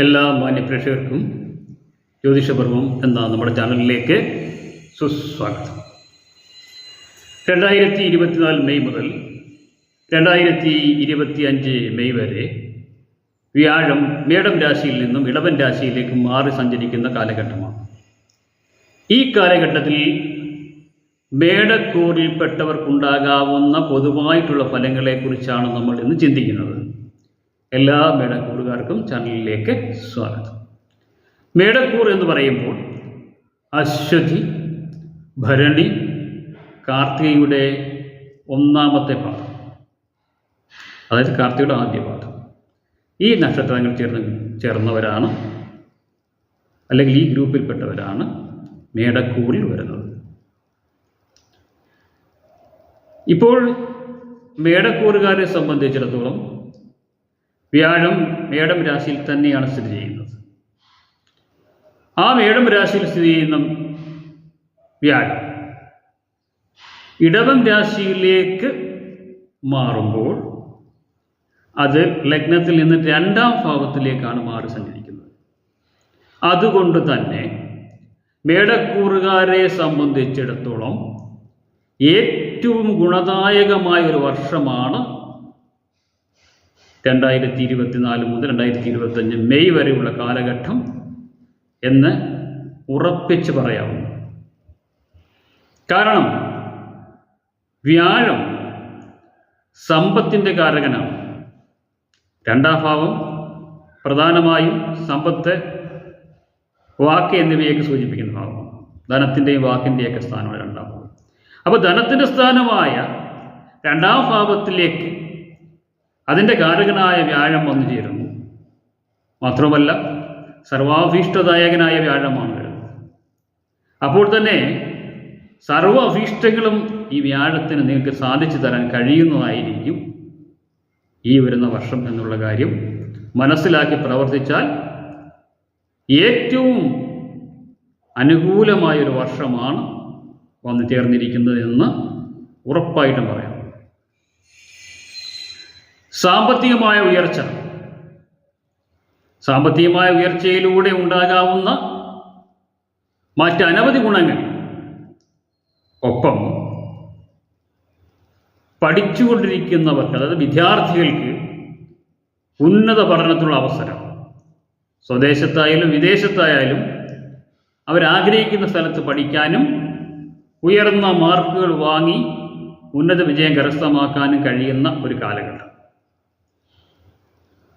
എല്ലാ മാന്യപ്രേക്ഷകർക്കും ജ്യോതിഷപർവം എന്ന നമ്മുടെ ചാനലിലേക്ക് സുസ്വാഗതം. രണ്ടായിരത്തി ഇരുപത്തിനാല് മെയ് മുതൽ രണ്ടായിരത്തി ഇരുപത്തി അഞ്ച് മെയ് വരെ വ്യാഴം മേടം രാശിയിൽ നിന്നും ഇളവൻ രാശിയിലേക്ക് മാറി സഞ്ചരിക്കുന്ന കാലഘട്ടമാണ്. ഈ കാലഘട്ടത്തിൽ മേടക്കൂറിൽപ്പെട്ടവർക്കുണ്ടാകാവുന്ന പൊതുവായിട്ടുള്ള ഫലങ്ങളെക്കുറിച്ചാണ് നമ്മൾ ഇന്ന് ചിന്തിക്കുന്നത്. എല്ലാ മേടക്കൂറുകാർക്കും ചാനലിലേക്ക് സ്വാഗതം. മേടക്കൂർ എന്ന് പറയുമ്പോൾ അശ്വതി ഭരണി കാർത്തികയുടെ ഒന്നാമത്തെ പാദം. അതായത് കാർത്തികയുടെ ആദ്യ പാദം. ഈ നക്ഷത്രങ്ങൾ ചേർന്ന് ചേർന്നവരാണ് അല്ലെങ്കിൽ ഈ ഗ്രൂപ്പിൽപ്പെട്ടവരാണ് മേടക്കൂറിൽ വരുന്നത്. ഇപ്പോൾ മേടക്കൂറുകാരെ സംബന്ധിച്ചിടത്തോളം വ്യാഴം മേടം രാശിയിൽ തന്നെയാണ് സ്ഥിതി ചെയ്യുന്നത്. ആ മേടം രാശിയിൽ സ്ഥിതി ചെയ്യുന്ന വ്യാഴം ഇടവം രാശിയിലേക്ക് മാറുമ്പോൾ അത് ലഗ്നത്തിൽ നിന്ന് രണ്ടാം ഭാവത്തിലേക്കാണ് മാറി സഞ്ചരിക്കുന്നത്. അതുകൊണ്ട് തന്നെ മേടക്കൂറുകാരെ സംബന്ധിച്ചിടത്തോളം ഏറ്റവും ഗുണദായകമായ ഒരു വർഷമാണ് രണ്ടായിരത്തി ഇരുപത്തിനാല് മുതൽ രണ്ടായിരത്തി ഇരുപത്തഞ്ച് മെയ് വരെയുള്ള കാലഘട്ടം എന്ന് ഉറപ്പിച്ച് പറയാവുന്നു. കാരണം വ്യാഴം സമ്പത്തിന്റെ കാരകനാണ്. രണ്ടാം ഭാവം പ്രധാനമായും സമ്പത്ത് വാക്ക് എന്നിവയൊക്കെ സൂചിപ്പിക്കുന്ന ഭാവം ധനത്തിന്റെയും വാക്കിന്റെയൊക്കെ സ്ഥാനമാണ് രണ്ടാം ഭാവം. അപ്പോൾ ധനത്തിന്റെ സ്ഥാനമായ രണ്ടാം ഭാവത്തിലേക്ക് അതിന്റെ കാരകനായ വ്യാഴം വന്നു ചേരുന്നു മാത്രമല്ല സർവാഭീഷ്ടദായകനായ വ്യാഴമാണ് വരുന്നത്. അപ്പോൾ തന്നെ സർവ അഭീഷ്ടങ്ങളും ഈ വ്യാഴത്തിന് നിങ്ങൾക്ക് സാധിച്ചു തരാൻ കഴിയുന്നതായിരിക്കും ഈ വരുന്ന വർഷം എന്നുള്ള കാര്യം മനസ്സിലാക്കി പ്രവർത്തിച്ചാൽ ഏറ്റവും അനുകൂലമായൊരു വർഷമാണ് വന്നു ചേർന്നിരിക്കുന്നത് എന്ന് ഉറപ്പായിട്ടും പറയാം. സാമ്പത്തികമായ ഉയർച്ച. സാമ്പത്തികമായ ഉയർച്ചയിലൂടെ ഉണ്ടാകാവുന്ന മറ്റനവധി ഗുണങ്ങൾ. ഒപ്പം പഠിച്ചുകൊണ്ടിരിക്കുന്നവർക്ക് അതായത് വിദ്യാർത്ഥികൾക്ക് ഉന്നത പഠനത്തിനുള്ള അവസരം. സ്വദേശത്തായാലും വിദേശത്തായാലും അവരാഗ്രഹിക്കുന്ന സ്ഥലത്ത് പഠിക്കാനും ഉയർന്ന മാർക്കുകൾ വാങ്ങി ഉന്നത വിജയം കരസ്ഥമാക്കാനും കഴിയുന്ന ഒരു കാലഘട്ടം.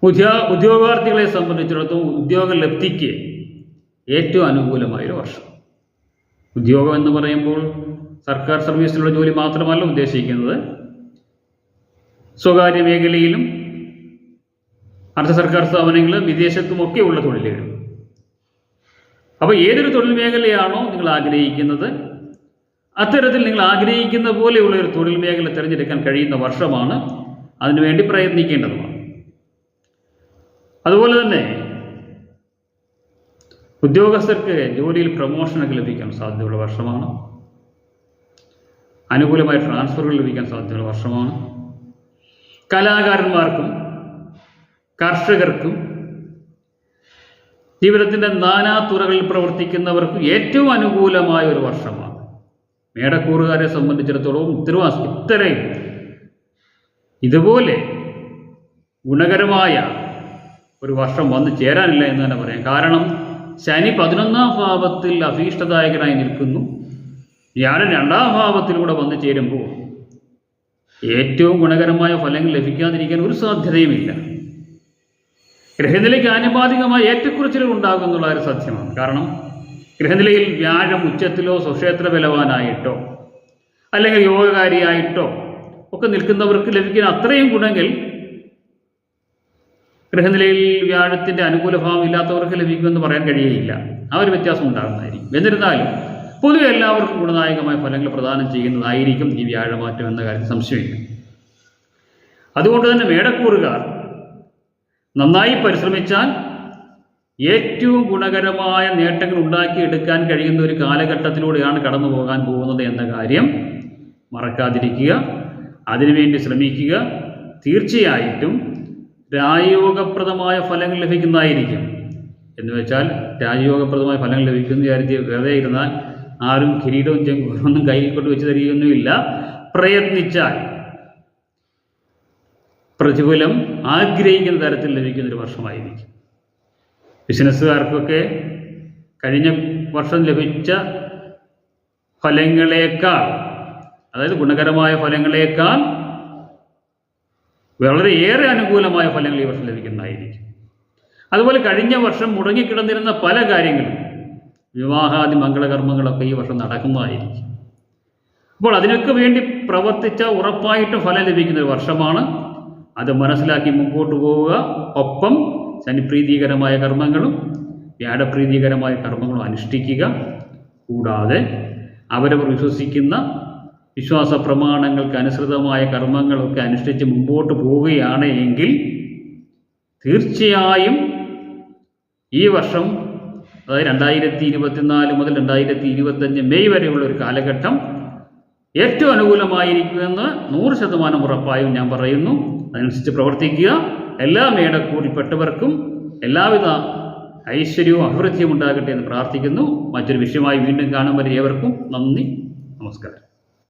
ഉദ്യോഗാർത്ഥികളെ സംബന്ധിച്ചിടത്തോളം ഉദ്യോഗ ലബ്ധിക്ക് ഏറ്റവും അനുകൂലമായൊരു വർഷം. ഉദ്യോഗം എന്ന് പറയുമ്പോൾ സർക്കാർ സർവീസിലുള്ള ജോലി മാത്രമല്ല ഉദ്ദേശിക്കുന്നത്. സ്വകാര്യ മേഖലയിലും അർദ്ധ സർക്കാർ സ്ഥാപനങ്ങളിലും വിദേശത്തുമൊക്കെ ഉള്ള തൊഴിലുകൾ. അപ്പോൾ ഏതൊരു തൊഴിൽ മേഖലയാണോ നിങ്ങൾ ആഗ്രഹിക്കുന്നത്? അത്തരത്തിൽ നിങ്ങൾ ആഗ്രഹിക്കുന്ന പോലെയുള്ള ഒരു തൊഴിൽ മേഖല തിരഞ്ഞെടുക്കാൻ കഴിയുന്ന വർഷമാണ് അതിനുവേണ്ടി പ്രയത്നിക്കേണ്ടതുമാണ്. അതുപോലെ തന്നെ ഉദ്യോഗസ്ഥർക്ക് ജോലിയിൽ പ്രൊമോഷനൊക്കെ ലഭിക്കാൻ സാധ്യതയുള്ള വർഷമാണ്. അനുകൂലമായ ട്രാൻസ്ഫറുകൾ ലഭിക്കാൻ സാധ്യതയുള്ള വർഷമാണ്. കലാകാരന്മാർക്കും കർഷകർക്കും ജീവിതത്തിന്റെ നാനാ തുറകളിൽ പ്രവർത്തിക്കുന്നവർക്കും ഏറ്റവും അനുകൂലമായ ഒരു വർഷമാണ്. മേടക്കൂറുകാരെ സംബന്ധിച്ചിടത്തോളം ഇത്തരം ഇത്രയും. ഇതുപോലെ ഗുണകരമായ ഒരു വർഷം വന്നു ചേരാനില്ല എന്ന് തന്നെ പറയാം. കാരണം ശനി പതിനൊന്നാം ഭാവത്തിൽ അഭീഷ്ടദായകനായി നിൽക്കുന്നു. വ്യാഴൻ രണ്ടാം ഭാവത്തിലൂടെ വന്നു ചേരുമ്പോൾ ഏറ്റവും ഗുണകരമായ ഫലങ്ങൾ ലഭിക്കാതിരിക്കാൻ ഒരു സാധ്യതയുമില്ല. ഗ്രഹനിലയ്ക്ക് ആനുപാതികമായ ഏറ്റക്കുറച്ചിലുകൾ ഉണ്ടാകും എന്നുള്ള ഒരു സത്യമാണ്. കാരണം ഗ്രഹനിലയിൽ വ്യാഴം ഉച്ചത്തിലോ സ്വക്ഷേത്ര ബലവാനായിട്ടോ അല്ലെങ്കിൽ യോഗകാരിയായിട്ടോ ഒക്കെ നിൽക്കുന്നവർക്ക് ലഭിക്കുന്ന അത്രയും ഗുണങ്ങൾ ഗ്രഹനിലയിൽ വ്യാഴത്തിന്റെ അനുകൂല ഭാവം ഇല്ലാത്തവർക്ക് ലഭിക്കുമെന്ന് പറയാൻ കഴിയുകയില്ല ആ ഒരു വ്യത്യാസം ഉണ്ടാകുന്നതായിരിക്കും. എന്നിരുന്നാലും പൊതുവെ എല്ലാവർക്കും ഗുണദായകമായ ഫലങ്ങൾ പ്രദാനം ചെയ്യുന്നതായിരിക്കും ഈ വ്യാഴമാറ്റം എന്ന കാര്യത്തിൽ സംശയമില്ല. അതുകൊണ്ട് തന്നെ മേടക്കൂറുകാർ നന്നായി പരിശ്രമിച്ചാൽ ഏറ്റവും ഗുണകരമായ നേട്ടങ്ങൾ ഉണ്ടാക്കിയെടുക്കാൻ കഴിയുന്ന ഒരു കാലഘട്ടത്തിലൂടെയാണ് കടന്നു പോകാൻ പോകുന്നത് എന്ന കാര്യം മറക്കാതിരിക്കുക അതിനുവേണ്ടി ശ്രമിക്കുക. തീർച്ചയായിട്ടും രായോഗപ്രദമായ ഫലങ്ങൾ ലഭിക്കുന്നതായിരിക്കും. എന്ന് വെച്ചാൽ രാജയോഗപ്രദമായ ഫലങ്ങൾ ലഭിക്കുന്ന കാര്യത്തിൽ വെറുതെ ഇരുന്നാൽ ആരും കിരീടവും ചെങ്കും ഒന്നും കയ്യിൽ കൊണ്ട് വെച്ച് തരികയൊന്നുമില്ല. പ്രയത്നിച്ചാൽ പ്രതിഫലം ആഗ്രഹിക്കുന്ന തരത്തിൽ ലഭിക്കുന്ന ഒരു വർഷമായിരിക്കും. ബിസിനസ്സുകാർക്കൊക്കെ കഴിഞ്ഞ വർഷം ലഭിച്ച ഫലങ്ങളേക്കാൾ അതായത് ഗുണകരമായ ഫലങ്ങളേക്കാൾ വളരെയേറെ അനുകൂലമായ ഫലങ്ങൾ ഈ വർഷം ലഭിക്കുന്നതായിരിക്കും. അതുപോലെ കഴിഞ്ഞ വർഷം മുടങ്ങിക്കിടന്നിരുന്ന പല കാര്യങ്ങളും വിവാഹാദി മംഗളകർമ്മങ്ങളൊക്കെ ഈ വർഷം നടക്കുന്നതായിരിക്കും. അപ്പോൾ അതിനൊക്കെ വേണ്ടി പ്രവർത്തിച്ച ഉറപ്പായിട്ട് ഫലം ലഭിക്കുന്ന ഒരു വർഷമാണ്. അത് മനസ്സിലാക്കി മുമ്പോട്ട് പോവുക. ഒപ്പം ശനിപ്രീതികരമായ കർമ്മങ്ങളും വ്യാഴപ്രീതികരമായ കർമ്മങ്ങളും അനുഷ്ഠിക്കുക. കൂടാതെ അവരവർ വിശ്വസിക്കുന്ന വിശ്വാസ പ്രമാണങ്ങൾക്ക് അനുസൃതമായ കർമ്മങ്ങളൊക്കെ അനുഷ്ഠിച്ച് മുമ്പോട്ട് പോവുകയാണ് എങ്കിൽ തീർച്ചയായും ഈ വർഷം അതായത് രണ്ടായിരത്തി ഇരുപത്തിനാല് മുതൽ രണ്ടായിരത്തി ഇരുപത്തഞ്ച് മെയ് വരെയുള്ള ഒരു കാലഘട്ടം ഏറ്റവും അനുകൂലമായിരിക്കുമെന്ന് നൂറ് ശതമാനം ഉറപ്പായും ഞാൻ പറയുന്നു. അതനുസരിച്ച് പ്രവർത്തിക്കുക. എല്ലാ മേടക്കൂടിപ്പെട്ടവർക്കും എല്ലാവിധ ഐശ്വര്യവും അഭിവൃദ്ധിയും ഉണ്ടാകട്ടെ എന്ന് പ്രാർത്ഥിക്കുന്നു. മറ്റൊരു വിഷയമായി വീണ്ടും കാണും വരെ ഏവർക്കും നന്ദി. നമസ്കാരം.